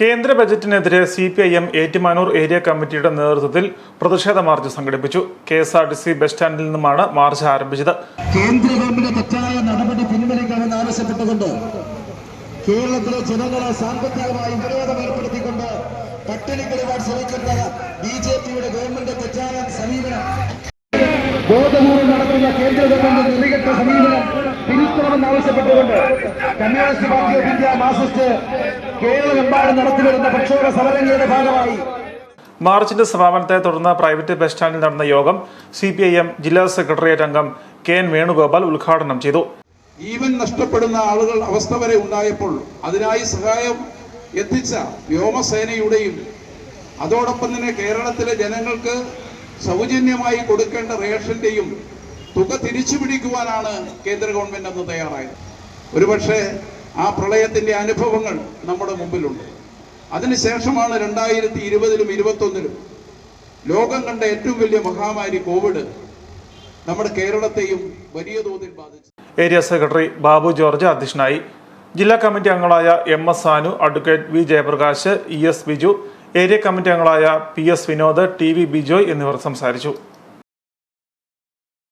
കേന്ദ്ര ബജറ്റിനെതിരെ C P I M Ettumanoor area കമ്മിറ്റിയുടെ നേതൃത്വത്തിൽ പ്രതിഷേധ മാർച്ച് സംഘടിപ്പിച്ചു. K S R T C bus സ്റ്റാൻഡിൽ നിന്നുമാണ് മാർച്ച് ആരംഭിച്ചത്. കേന്ദ്ര ഗവൺമെന്റ് തെറ്റായ നടപടി പിൻവലിക്കണമെന്ന് ആവശ്യപ്പെട്ടുകൊണ്ട് കേരളത്തിലെ ജനങ്ങളെ സാമ്പത്തികമായി ഉപരോധം ഏർപ്പെടുത്തിക്കൊണ്ട് പട്ടിണിക്കിടുവാൻ ശ്രമിക്കുന്ന ബി ജെ പിയുടെ ഗവൺമെന്റ് തെറ്റായ സമീപനം. ബോധപൂർവം നടത്തുന്ന കേന്ദ്ര ഗവൺമെന്റ് നിർമ്മികത്ത സമീപനം. ആവശ്യപ്പെട്ടുകൊണ്ട് communist party of India marxist കേരളമെമ്പാടും നടത്തിവരുന്ന പ്രക്ഷോഭ സമരങ്ങളുടെ ഭാഗമായി. മാർച്ചിന്റെ സമാപനത്തെ തുടർന്ന് പ്രൈവറ്റ് ബസ് സ്റ്റാൻഡിൽ നടന്ന യോഗം സി പി ഐ എം ജില്ലാ സെക്രട്ടേറിയറ്റ് അംഗം കെ എൻ വേണുഗോപാൽ ഉദ്ഘാടനം ചെയ്തു. ജീവൻ നഷ്ടപ്പെടുന്ന ആളുകൾ അവസ്ഥ വരെ ഉണ്ടായപ്പോൾ അതിനായി സഹായം എത്തിച്ച വ്യോമസേനയുടെയും അതോടൊപ്പം തന്നെ കേരളത്തിലെ ജനങ്ങൾക്ക് സൗജന്യമായി കൊടുക്കേണ്ട റേഷന്റെയും തുക തിരിച്ചു പിടിക്കുവാനാണ് കേന്ദ്ര ഗവൺമെന്റ് അന്ന് തയ്യാറായത്. ഒരുപക്ഷെ ആ പ്രളയത്തിന്റെ അനുഭവങ്ങൾ നമ്മുടെ മുമ്പിലുണ്ട്. അതിനുശേഷമാണ് രണ്ടായിരത്തി ഇരുപതിലും ഇരുപത്തൊന്നിലും ലോകം കണ്ട ഏറ്റവും വലിയ മഹാമാരി കോവിഡ് നമ്മുടെ കേരളത്തെയും വലിയ തോതിൽ ബാധിച്ചു ഏരിയ സെക്രട്ടറി ബാബു ജോർജ് അധ്യക്ഷനായി. ജില്ലാ കമ്മിറ്റി അംഗങ്ങളായ M S Sanu advocate V Jayaprakash E S Biju area committee അംഗങ്ങളായ P S Vinod T V Bijoy എന്നിവർ സംസാരിച്ചു.